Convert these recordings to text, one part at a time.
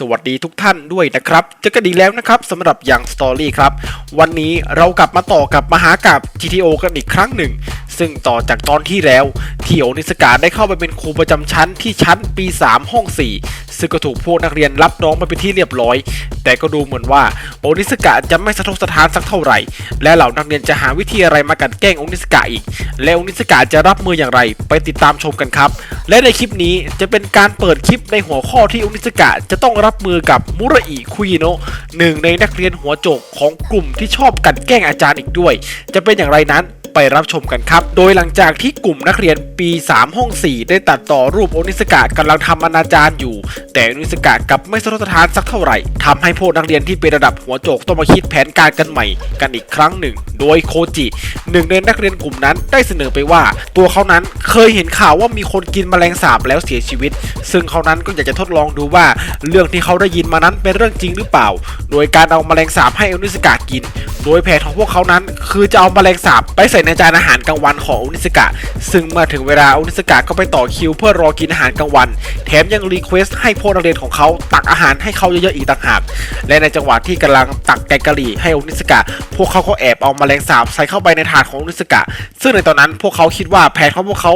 สวัสดีทุกท่านด้วยนะครับเจอกันอีกแล้วนะครับสำหรับยังสตอรี่ครับ วันนี้เรากลับมาต่อกับมหากาบ GTO กันอีกครั้งหนึ่ง ซึ่งต่อจากตอนที่แล้วที่โอนิสกาได้เข้าไปเป็นครูประจำชั้นที่ชั้นปี 3 ห้อง 4 ซึ่งก็ถูกพวกนักเรียนรับน้องมาเป็นที่เรียบร้อย แต่ก็ดูเหมือนว่าโอนิสกะจะไม่สะทกสถานสักเท่าไหร่ และเหล่านักเรียนจะหาวิธีอะไรมากันแกล้งโอนิสกะอีก และโอนิสกะจะรับมืออย่างไร ไปติดตามชมกันครับ และในคลิปนี้จะเป็นการเปิดคลิปในหัวข้อที่อุนิสกะจะต้องรับมือกับมุระอิคุยโนะหนึ่งในนักเรียนหัวโจกของกลุ่มที่ชอบกันแกล้งอาจารย์อีกด้วย จะเป็นอย่างไรนั้น ไปรับชมกันครับ โดยหลังจากที่กลุ่มนักเรียนปี 3 ห้อง 4 ได้ตัดต่อรูปโอนิสกะกำลังทำอนาจารอยู่ แต่โอนิสกะกลับไม่สะทกสถานสักเท่าไหร่ทำให้พวกนักเรียนที่เป็นระดับหัวโจกต้องมาคิดแผนการกันใหม่กันอีกครั้งหนึ่ง โดยโคจิหนึ่งในนักเรียนกลุ่มนั้นได้เสนอไปว่า ตัวเขานั้นเคยเห็นข่าวว่ามีคนกินแมลงสาบแล้วเสียชีวิต ซึ่งเขานั้นก็อยากจะทดลองดูว่า เรื่องที่เขาได้ยินมานั้นเป็นเรื่องจริงหรือเปล่า โดยการเอาแมลงสาบให้โอนิสกะกิน โดยแผนของพวกเขานั้น คือจะเอาแมลงสาบไปใส่ในจานอาหารกลางวันของโอนิสกะ ซึ่งเมื่อถึงเวลาโอนิสกะก็ไปต่อคิวเพื่อรอกินอาหารกลางวัน แถมยังรีเควสให้พวกนักเรียนของเขาตักอาหารให้เขาเยอะๆอีกต่างหาก และในจังหวะที่กำลังตักแกงกะหรี่ให้โอนิสกะ พวกเขาก็แอบเอาแมลงสาบใส่เข้าไปในถาดของโอนิสกะ ซึ่งในตอนนั้นพวกเขาคิดว่าแผนของพวกเขา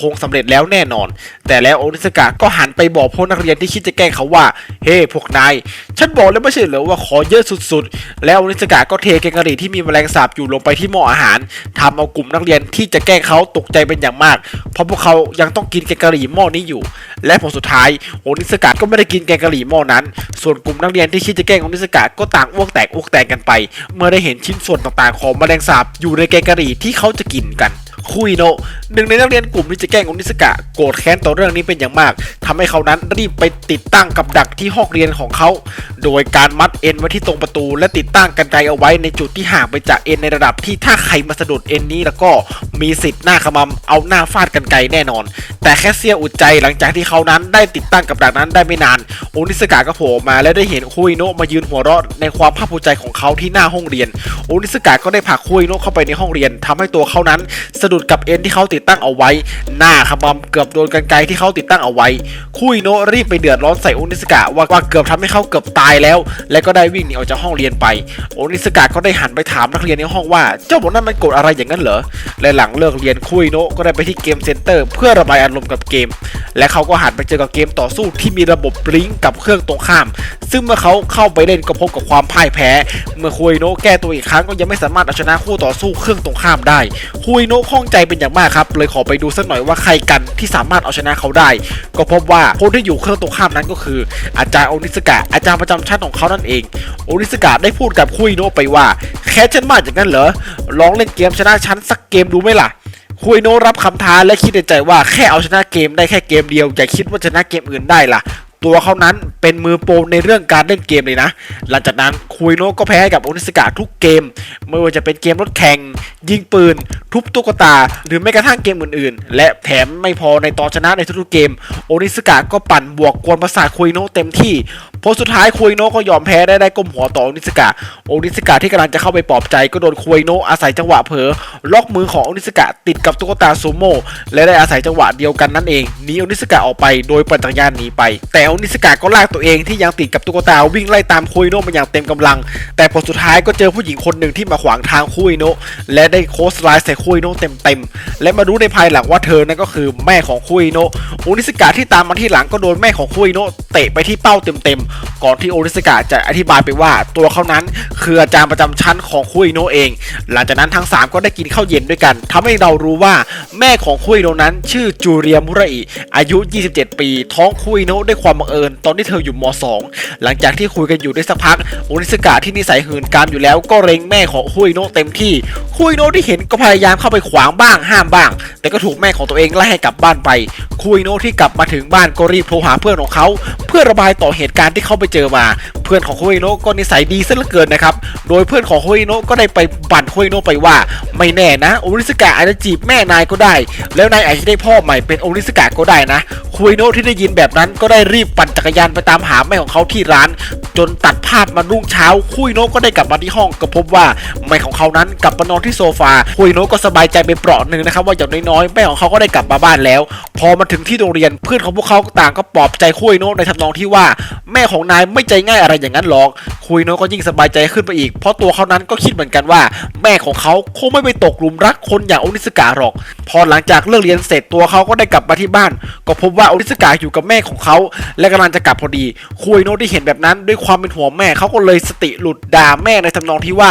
คงสำเร็จแล้วแน่นอน แต่แล้วโอนิสกะก็หันไปบอกพวกนักเรียนที่คิดจะแกล้งเขาว่า เฮ้พวกนาย ฉันบอกแล้วไม่ใช่เหรอว่าขอเยอะสุดๆ แล้วโอนิสกะก็เทแกงกะหรี่ที่มีแมลงสาบอยู่ลงไปที่หม้ออาหารทำเอากลุ่มนักเรียนที่จะแกล้งเขาตกใจเป็นอย่างมาก เพราะพวกเขายังต้องกินแกงกะหรี่หม้อนี้อยู่ และผลสุดท้ายโอนิสกะก็ไม่ได้กินแกงกะหรี่หม้อนั้น ส่วนกลุ่มนักเรียนที่คิดจะแกล้งโอนิสกะก็ต่างอ้วกแตกอ้วกแตกกันไป เมื่อได้เห็นชิ้นส่วนต่างๆ ของแมลงสาบอยู่ในแกงกะหรี่ที่เขาจะกินกันคุยโนหนึ่งในนักเรียนกลุ่มที่จะแกล้งโอนิสกะโกรธแค้นต่อเรื่องนี้เป็นอย่างมากทำให้เขานั้นรีบไปติดตั้งกับดักที่ห้องเรียนของเขา โดยการมัดเอ็นไว้ที่ตรงประตู และติดตั้งกันไกเอาไว้ในจุดที่ห่างไปจากเอ็นในระดับที่ถ้าใครมาสะดุดเอ็นนี้แล้วก็มีสิทธิ์หน้าขมำเอาหน้าฟาดกันไกแน่นอน แต่แค่เสี้ยวอุดใจหลังจากที่เขานั้นได้ติดตั้งกับดักนั้นได้ไม่นานโอนิสกะก็โผล่มาและได้เห็นคุยโนะมายืนหัวเราะในความภาคภูมิใจของเขาที่หน้าห้องเรียนโอนิสกะก็ได้ผลักคุยโนะเข้าไปในห้องเรียนทำให้ตัวเขานั้นสะดุดกับเอ็นที่เขาติดติดตั้งเอาไว้ หน้าขมำเกือบโดนกันไกรที่เขาติดตั้งเอาไว้ คุยโนรีบไปเดือดร้อนใส่โอนิสกะว่าว่าเกือบทำให้เขาเกือบตายแล้ว และก็ได้วิ่งหนีออกจากห้องเรียนไปโอนิสกะก็ได้หันไปถามนักเรียนในห้องว่า เจ้าบอกนั่นมันโกรธอะไรอย่างนั้นเหรอและหลังเลิกเรียนคุยโนก็ได้ไปที่เกมเซ็นเตอร์เพื่อระบายอารมณ์กับเกม และเขาก็หันไปเจอกับเกมต่อสู้ที่มีระบบบลิงก์กับเครื่องตรงข้าม ซึ่งเมื่อเขาเข้าไปเล่นก็พบกับความพ่ายแพ้เมื่อคุยโนะแก้ตัวอีกครั้งก็ยังไม่สามารถเอาชนะคู่ต่อสู้เครื่องตรงข้ามได้คุยโนะข้องใจเป็นอย่างมากครับ เลยขอไปดูสักหน่อยว่าใครกันที่สามารถเอาชนะเขาได้ ก็พบว่าคนที่อยู่เครื่องตรงข้ามนั้นก็คือ อาจารย์โอนิสกะอาจารย์ประจำชั้นของเขานั่นเองโอนิสกะได้พูดกับคุยโนะไปว่า แค่ฉันมากอย่างนั้นเหรอลองเล่นเกมชนะฉันสักเกมดูไหมล่ะคุยโนรับคำท้าและคิดในใจว่าแค่เอาชนะเกมได้แค่เกมเดียวอย่าคิดว่าชนะเกมอื่นได้ล่ะ ตัวเขานั้นเป็นมือโปรในเรื่องการเล่นเกมเลยนะ หลังจากนั้นคุยโนก็แพ้กับโอนิสกะทุกเกม ไม่ว่าจะเป็นเกมรถแข่ง ยิงปืน ทุบตุ๊กตา หรือแม้กระทั่งเกมอื่นๆ และแถมไม่พอในตอนชนะในทุกๆเกม โอนิสกะก็ปั่นบวกกวนประสาทคุยโนเต็มที่ผลสุดท้ายคุยโนะก็ยอมแพ้ได้ได้ก้มหัวต่อโอนิสกะโอนิสกะที่กำลังจะเข้าไปปลอบใจก็โดนคุยโนะอาศัยจังหวะเผลอล็อกมือของโอนิสกะติดกับตุ๊กตาซูโม่และได้อาศัยจังหวะเดียวกันนั่นเองหนีโอนิสกะออกไปโดยปั่นจักรยานหนีไป แต่โอนิสกะก็ลากตัวเองที่ยังติดกับตุ๊กตาวิ่งไล่ตามคุยโนะมาอย่างเต็มกำลัง แต่ผลสุดท้ายก็เจอผู้หญิงคนหนึ่งที่มาขวางทางคุยโนะและได้โคสไลน์ใส่คุยโนะเต็มๆและมารู้ในภายหลังว่าเธอนั่นก็คือแม่ของคุยโนะโอนิสกะที่ตามมาที่หลังก็โดนแม่ของคุยโนะเตะไปที่เป้าเต็มๆก่อนที่โอนิสกะจะอธิบายไปว่าตัวเขานั้นคืออาจารย์ประจำชั้นของคุยโนเอง หลังจากนั้นทั้ง 3 ก็ได้กินข้าวเย็นด้วยกันทำให้เรารู้ว่าแม่ของคุยโนนั้น ชื่อจูเรียมุระอิอายุ 27 ปี ท้องคุยโนด้วยความบังเอิญ ตอนที่เธออยู่ม .2 หลังจากที่คุยกันอยู่ได้สักพักโอนิสกะที่นิสัยหื่นกามอยู่แล้วก็เร็งแม่ของคุยโนเต็มที่คุยโนที่เห็นก็พยายามเข้าไปขวางบ้างห้ามบ้าง แต่ก็ถูกแม่ของตัวเองไล่ให้กลับบ้านไปคุยโนที่กลับมาถึงบ้านก็รีบโทรหาเพื่อนของเขา เพื่อระบายต่อเหตุการณ์ที่เขาไปเจอมา เพื่อนของคุยโนะก็นิสัยดีซะเหลือเกินนะครับ โดยเพื่อนของคุยโนะก็ได้ไปบั่นคุยโนะไปว่า ไม่แน่นะโอริสกะอาจจะจีบแม่นายก็ได้ แล้วนายอาจจะได้พ่อใหม่เป็นโอริสกะก็ได้นะคุยโนะที่ได้ยินแบบนั้นก็ได้รีบปั่นจักรยานไปตามหาแม่ของเขาที่ร้าน จนตัดภาพมารุ่งเช้าคุยโนะก็ได้กลับมาที่ห้องก็พบว่าแม่ของเขานั้นกลับมานอนที่โซฟาคุยโนะก็สบายใจไปเปราะหนึ่งนะครับว่าอย่างน้อยๆแม่ของเขาก็ได้กลับมาบ้านแล้ว พอมาถึงที่โรงเรียนเพื่อนของพวกเขาต่างก็ปลอบใจคุยโนะในทำนองที่ว่า แม่ของนายไม่ใจง่ายอะไรอย่างนั้นหรอก คุยโนก็ยิ่งสบายใจขึ้นไปอีก เพราะตัวเขานั้นก็คิดเหมือนกันว่า แม่ของเขาคงไม่ไปตกหลุมรักคนอย่างโอนิสกะหรอก พอหลังจากเลิกเรียนเสร็จตัวเขาก็ได้กลับมาที่บ้าน ก็พบว่าโอนิสกะอยู่กับแม่ของเขาและกำลังจะกลับพอดี คุยโนที่เห็นแบบนั้นด้วยความเป็นห่วงแม่เขาก็เลยสติหลุดด่าแม่ในทำนองที่ว่า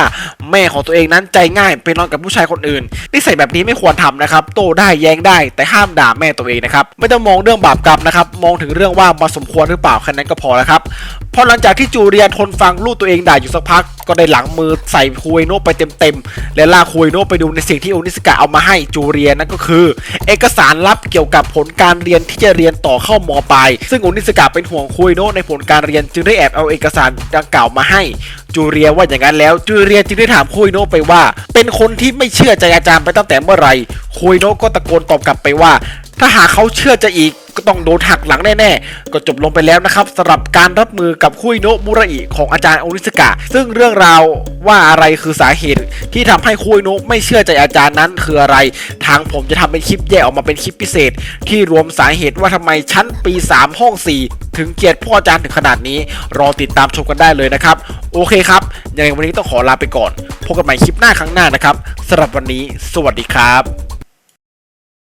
แม่ของตัวเองนั้นใจง่ายไปนอนกับผู้ชายคนอื่นนิสัยแบบนี้ไม่ควรทำนะครับ โตได้แย้งได้ แต่ห้ามด่าแม่ตัวเองนะครับไม่ต้องมองเรื่องบาปกรรมนะครับมองถึงเรื่องว่ามาสมควรหรือเปล่าแค่นั้นก็พอแล้วครับ พอหลังจากที่จูเรียนทนฟังลูกตัวเองด่าอยู่สักพัก ก็ได้หลังมือใส่คุยโนไปเต็มๆ และลากคุยโนไปดูในสิ่งที่โอนิสกะเอามาให้จูเรียนนั่นก็คือ เอกสารลับเกี่ยวกับผลการเรียนที่จะเรียนต่อเข้ามปลายซึ่งโอนิสกะเป็นห่วงคุยโนในผลการเรียนจึงได้แอบเอาเอกสารดังกล่าวมาให้จูเรียว่าอย่างนั้นแล้วจูเรียจึงได้ถามคุยโนไปว่า เป็นคนที่ไม่เชื่อใจอาจารย์ไปตั้งแต่เมื่อไหร่คุยโนก็ตะโกนตอบกลับไปว่า ถ้าหากเขาเชื่อใจอีกก็ต้องโดนหักหลังแน่ๆ ก็จบลงไปแล้วนะครับสำหรับการรับมือกับคุยโนะมุระอิของอาจารย์โอนิสกะ ซึ่งเรื่องราวว่าอะไรคือสาเหตุ ที่ทำให้คุยโนะไม่เชื่อใจอาจารย์นั้นคืออะไร ทางผมจะทำเป็นคลิปแยกออกมาเป็นคลิปพิเศษ ที่รวมสาเหตุว่าทำไมชั้นปี 3 ห้อง 4 ถึงเกลียดพ่ออาจารย์ถึงขนาดนี้ รอติดตามชมกันได้เลยนะครับ โอเคครับยังไงวันนี้ต้องขอลาไปก่อนพบกันใหม่คลิปหน้าครั้งหน้านะครับสำหรับวันนี้ สวัสดีครับ